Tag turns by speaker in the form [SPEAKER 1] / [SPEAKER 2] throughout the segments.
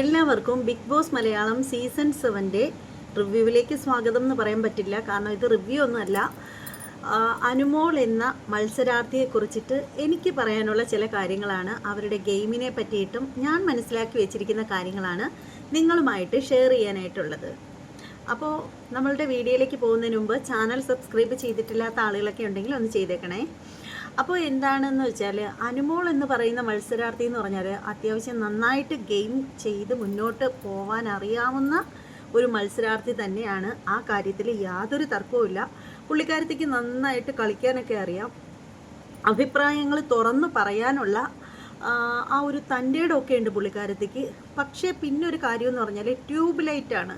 [SPEAKER 1] എല്ലാവർക്കും big Boss Malayalam season സെവന്റെ റിവ്യൂവിലേക്ക് സ്വാഗതം എന്ന് പറയാൻ പറ്റില്ല. കാരണം ഇത് റിവ്യൂ ഒന്നുമല്ല അനുമോൾ എന്ന മത്സരാർത്ഥിയെ കുറിച്ചിട്ട് എനിക്ക് പറയാനുള്ള ചില കാര്യങ്ങളാണ്. അവരുടെ ഗെയിമിനെ പറ്റിയിട്ടും ഞാൻ മനസ്സിലാക്കി വെച്ചിരിക്കുന്ന കാര്യങ്ങളാണ് നിങ്ങളുമായിട്ട് ഷെയർ ചെയ്യാനായിട്ടുള്ളത്. അപ്പോൾ നമ്മളുടെ വീഡിയോയിലേക്ക് പോകുന്നതിന് മുമ്പ് ചാനൽ സബ്സ്ക്രൈബ് ചെയ്തിട്ടില്ലാത്ത ആളുകളൊക്കെ ഉണ്ടെങ്കിൽ ഒന്ന് ചെയ്തേക്കണേ. അപ്പോൾ എന്താണെന്ന് വെച്ചാൽ അനുമോൾ എന്ന് പറയുന്ന മത്സരാർത്ഥി എന്ന് പറഞ്ഞാൽ അത്യാവശ്യം നന്നായിട്ട് ഗെയിം ചെയ്ത് മുന്നോട്ട് പോകാൻ അറിയാവുന്ന ഒരു മത്സരാർത്ഥി തന്നെയാണ്. ആ കാര്യത്തിൽ യാതൊരു തർക്കവുമില്ല പുള്ളിക്കാരത്തേക്ക് നന്നായിട്ട് കളിക്കാനൊക്കെ അറിയാം. അഭിപ്രായങ്ങൾ തുറന്നു പറയാനുള്ള ആ, ഒരു തന്റെയുടെ ഒക്കെ ഉണ്ട് പുള്ളിക്കാരത്തേക്ക്. പക്ഷേ പിന്നെ ഒരു കാര്യം എന്ന് പറഞ്ഞാൽ ട്യൂബ് ലൈറ്റാണ്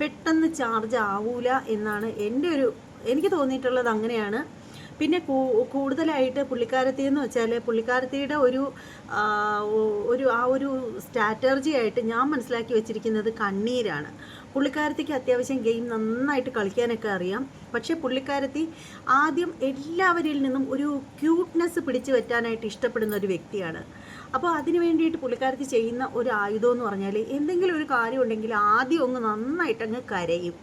[SPEAKER 1] പെട്ടെന്ന് ചാർജ് ആവൂല എന്നാണ് എന്റെ ഒരു എനിക്ക് തോന്നിയിട്ടുള്ളത് അങ്ങനെയാണ്. പിന്നെ കൂടുതലായിട്ട് പുള്ളിക്കാരത്തി എന്ന് വെച്ചാൽ പുള്ളിക്കാരത്തിയുടെ ഒരു ഒരു ആ ഒരു സ്ട്രാറ്റർജി ആയിട്ട് ഞാൻ മനസ്സിലാക്കി വെച്ചിരിക്കുന്നത് കണ്ണീരാണ്. പുള്ളിക്കാരത്തിക്ക് അത്യാവശ്യം ഗെയിം നന്നായിട്ട് കളിക്കാനൊക്കെ അറിയാം. പക്ഷേ പുള്ളിക്കാരത്തി ആദ്യം എല്ലാവരിൽ നിന്നും ഒരു ക്യൂട്ട്നെസ് പിടിച്ചു പറ്റാനായിട്ട് ഇഷ്ടപ്പെടുന്ന ഒരു വ്യക്തിയാണ്. അപ്പോൾ അതിന് വേണ്ടിയിട്ട് പുള്ളിക്കാരത്തി ചെയ്യുന്ന ഒരു ആയുധം എന്ന് പറഞ്ഞാൽ എന്തെങ്കിലും ഒരു കാര്യം ഉണ്ടെങ്കിൽ ആദ്യം ഒന്ന് നന്നായിട്ട് അങ്ങ് കരയും.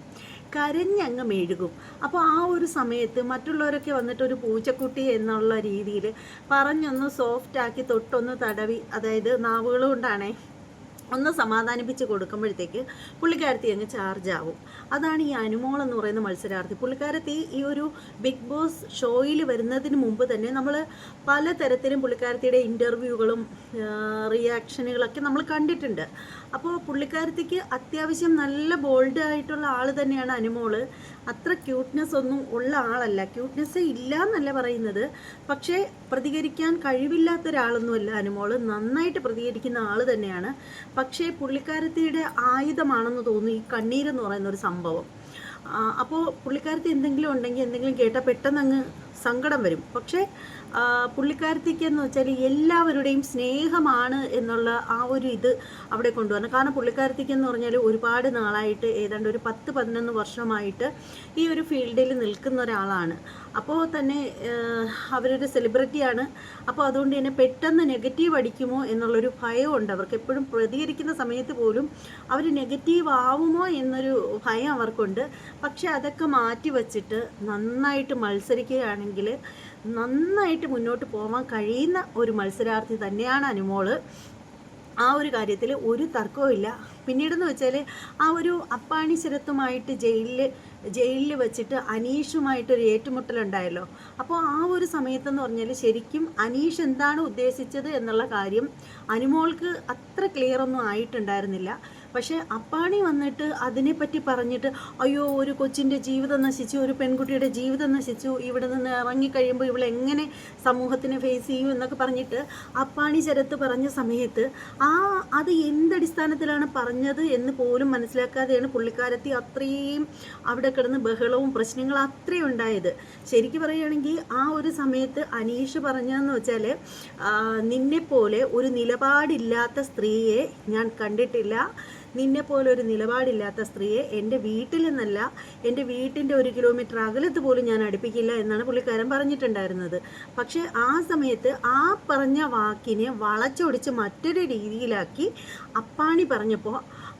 [SPEAKER 1] കരഞ്ഞങ്ങ് മെഴുകും അപ്പോൾ ആ ഒരു സമയത്ത് മറ്റുള്ളവരൊക്കെ വന്നിട്ട് ഒരു പൂച്ചക്കുട്ടി എന്നുള്ള രീതിയിൽ പറഞ്ഞൊന്ന് സോഫ്റ്റാക്കി തൊട്ടൊന്ന് തടവി അതായത് നാവുകൾ കൊണ്ടാണേ. ഒന്ന് സമാധാനിപ്പിച്ച് കൊടുക്കുമ്പോഴത്തേക്ക് പുള്ളിക്കാരത്തി അങ്ങ് ചാർജ് ആവും. അതാണ് ഈ അനുമോൾ എന്ന് പറയുന്ന മത്സരാർത്ഥി. പുള്ളിക്കാരത്തി ഈ ഒരു ബിഗ് ബോസ് ഷോയിൽ വരുന്നതിന് മുമ്പ് തന്നെ നമ്മൾ പലതരത്തിലും പുള്ളിക്കാരത്തിയുടെ ഇന്റർവ്യൂകളും റിയാക്ഷനുകളൊക്കെ നമ്മൾ കണ്ടിട്ടുണ്ട്. അപ്പോൾ പുള്ളിക്കാരത്തിക്ക് അത്യാവശ്യം നല്ല ബോൾഡ് ആയിട്ടുള്ള ആൾ തന്നെയാണ് അനുമോൾ. അത്ര ക്യൂട്ട്നെസ് ഒന്നും ഉള്ള ആളല്ല. ക്യൂട്ട്നെസ് ഇല്ല എന്നല്ല പറയുന്നത്. പക്ഷേ പ്രതികരിക്കാൻ കഴിവില്ലാത്ത ഒരാളൊന്നുമല്ല അനുമോൾ. നന്നായിട്ട് പ്രതികരിക്കുന്ന ആൾ തന്നെയാണ്. പക്ഷേ പുള്ളിക്കാരത്തിയുടെ ആയുധമാണെന്ന് തോന്നുന്നു ഈ കണ്ണീരെന്ന് പറയുന്ന ഒരു സംഭവം. അപ്പോൾ പുള്ളിക്കാരത്തി എന്തെങ്കിലും ഉണ്ടെങ്കിൽ എന്തെങ്കിലും കേട്ടാൽ പെട്ടെന്ന് അങ്ങ് സങ്കടം വരും. പക്ഷേ പുള്ളിക്കാരത്തേക്ക് എന്ന് വെച്ചാൽ എല്ലാവരുടെയും സ്നേഹമാണ് എന്നുള്ള ആ ഒരു ഇത് അവിടെ കൊണ്ടുവരണം. കാരണം പുള്ളിക്കാരത്തേക്ക് എന്ന് പറഞ്ഞാൽ ഒരുപാട് നാളായിട്ട് ഏതാണ്ട് ഒരു പത്ത് പതിനൊന്ന് വർഷമായിട്ട് ഈ ഒരു ഫീൽഡിൽ നിൽക്കുന്ന ഒരാളാണ്. അപ്പോൾ തന്നെ അവരൊരു സെലിബ്രിറ്റിയാണ് അപ്പോൾ അതുകൊണ്ട് തന്നെ പെട്ടെന്ന് നെഗറ്റീവ് അടിക്കുമോ എന്നുള്ളൊരു ഭയമുണ്ട്. അവർക്ക് എപ്പോഴും പ്രതികരിക്കുന്ന സമയത്ത് പോലും അവർ നെഗറ്റീവ് ആവുമോ എന്നൊരു ഭയം അവർക്കുണ്ട്. പക്ഷേ അതൊക്കെ മാറ്റി വച്ചിട്ട് നന്നായിട്ട് മത്സരിക്കുകയാണെങ്കിൽ നന്നായിട്ട് മുന്നോട്ട് പോകാൻ കഴിയുന്ന ഒരു മത്സരാർത്ഥി തന്നെയാണ് അനുമോൾ. ആ ഒരു കാര്യത്തിൽ ഒരു തർക്കവും ഇല്ല. പിന്നീടെന്ന് വെച്ചാൽ ആ ഒരു അപ്പാണി ശരത്തുമായിട്ട് ജയിലിൽ ജയിലിൽ വെച്ചിട്ട് അനീഷുമായിട്ടൊരു ഏറ്റുമുട്ടലുണ്ടായല്ലോ. അപ്പോൾ ആ ഒരു സമയത്തെന്ന് പറഞ്ഞാൽ ശരിക്കും അനീഷ് എന്താണ് ഉദ്ദേശിച്ചത് എന്നുള്ള കാര്യം അനുമോൾക്ക് അത്ര ക്ലിയർ ഒന്നും ആയിട്ടുണ്ടായിരുന്നില്ല. പക്ഷേ അപ്പാണി വന്നിട്ട് അതിനെപ്പറ്റി പറഞ്ഞിട്ട് അയ്യോ ഒരു കൊച്ചിന്റെ ജീവിതം നശിച്ചു ഒരു പെൺകുട്ടിയുടെ ജീവിതം നശിച്ചു ഇവിടെ നിന്ന് ഇറങ്ങിക്കഴിയുമ്പോൾ ഇവൾ എങ്ങനെ സമൂഹത്തിനെ ഫേസ് ചെയ്യും എന്നൊക്കെ പറഞ്ഞിട്ട് അപ്പാണി ശരത്ത് പറഞ്ഞ സമയത്ത് ആ അത് എന്തടിസ്ഥാനത്തിലാണ് പറഞ്ഞത് എന്ന് പോലും മനസ്സിലാക്കാതെയാണ് പുള്ളിക്കാരത്തി അത്രയും അവിടെ കിടന്ന് ബഹളവും പ്രശ്നങ്ങളും അത്രയും ഉണ്ടായത്. ശരിക്കും പറയുകയാണെങ്കിൽ ആ ഒരു സമയത്ത് അനീഷ് പറഞ്ഞതെന്ന് വെച്ചാൽ നിന്നെപ്പോലെ ഒരു നിലപാടില്ലാത്ത സ്ത്രീയെ ഞാൻ കണ്ടിട്ടില്ല. നിന്നെ പോലെ ഒരു നിലപാടില്ലാത്ത സ്ത്രീയെ എന്റെ വീട്ടിൽ നിന്നല്ല എന്റെ വീട്ടിന്റെ ഒരു കിലോമീറ്റർ അകലത്ത് പോലും ഞാൻ അടുപ്പിക്കില്ല എന്നാണ് പുള്ളിക്കാരൻ പറഞ്ഞിട്ടുണ്ടായിരുന്നത്. പക്ഷേ ആ സമയത്ത് ആ പറഞ്ഞ വാക്കിനെ വളച്ചൊടിച്ച് മറ്റൊരു രീതിയിലാക്കി അപ്പാണി പറഞ്ഞപ്പോൾ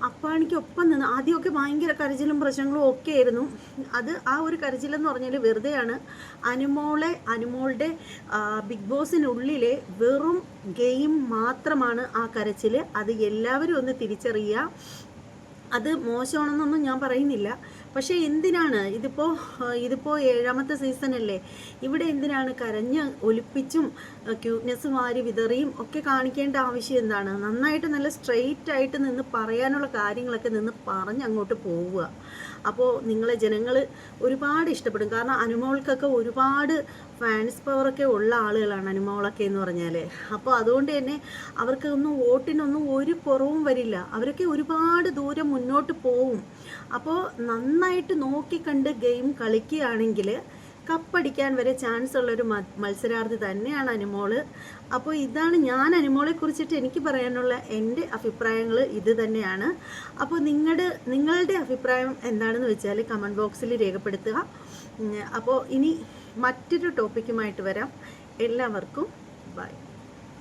[SPEAKER 1] അപ്പാണിക്കൊപ്പം നിന്ന് ആദ്യമൊക്കെ ഭയങ്കര കരച്ചിലും പ്രശ്നങ്ങളും ഒക്കെ ആയിരുന്നു അത് ആ ഒരു കരച്ചിലെന്ന് പറഞ്ഞാൽ വെറുതെയാണ്. അനുമോളെ അനുമോളുടെ ബിഗ് ബോസിനുള്ളിലെ വെറും ഗെയിം മാത്രമാണ് ആ കരച്ചിൽ അത് എല്ലാവരും ഒന്ന് തിരിച്ചറിയുക. അത് മോശമാണെന്നൊന്നും ഞാൻ പറയുന്നില്ല. പക്ഷേ എന്തിനാണ്? ഇതിപ്പോൾ ഇതിപ്പോൾ ഏഴാമത്തെ സീസൺ അല്ലേ? ഇവിടെ എന്തിനാണ് കരഞ്ഞ് ഒലിപ്പിച്ചും ക്യൂട്ട്നെസ് മാറി വിതറിയും ഒക്കെ കാണിക്കേണ്ട ആവശ്യം എന്താണ്? നന്നായിട്ട് നല്ല സ്ട്രെയിറ്റ് ആയിട്ട് നിന്ന് പറയാനുള്ള കാര്യങ്ങളൊക്കെ നിന്ന് പറഞ്ഞ് അങ്ങോട്ട് പോവുക. അപ്പോൾ നിങ്ങളെ ജനങ്ങൾ ഒരുപാട് ഇഷ്ടപ്പെടും. കാരണം അനുമോൾക്കൊക്കെ ഒരുപാട് ഫാൻസ് പവറൊക്കെ ഉള്ള ആളുകളാണ് അനുമോളൊക്കെ എന്ന് പറഞ്ഞാൽ അപ്പോൾ അതുകൊണ്ട് തന്നെ അവർക്ക് ഒന്നും വോട്ടിനൊന്നും ഒരു കുറവും വരില്ല. അവരൊക്കെ ഒരുപാട് ദൂരം മുന്നോട്ട് പോവും. അപ്പോൾ നന്നായിട്ട് നോക്കിക്കണ്ട് ഗെയിം കളിക്കുകയാണെങ്കിൽ കപ്പടിക്കാൻ വരെ ചാൻസ് ഉള്ളൊരു മത്സരാർത്ഥി തന്നെയാണ് അനുമോൾ. അപ്പോൾ ഇതാണ് ഞാൻ അനുമോളെ കുറിച്ചിട്ട് എനിക്ക് പറയാനുള്ള എന്റെ അഭിപ്രായങ്ങൾ ഇത് തന്നെയാണ്. അപ്പോൾ നിങ്ങളുടെ നിങ്ങളുടെ അഭിപ്രായം എന്താണെന്ന് വെച്ചാൽ കമന്റ് ബോക്സിൽ രേഖപ്പെടുത്തുക. അപ്പോൾ ഇനി മറ്റൊരു ടോപ്പിക്കുമായിട്ട് വരാം. എല്ലാവർക്കും ബൈ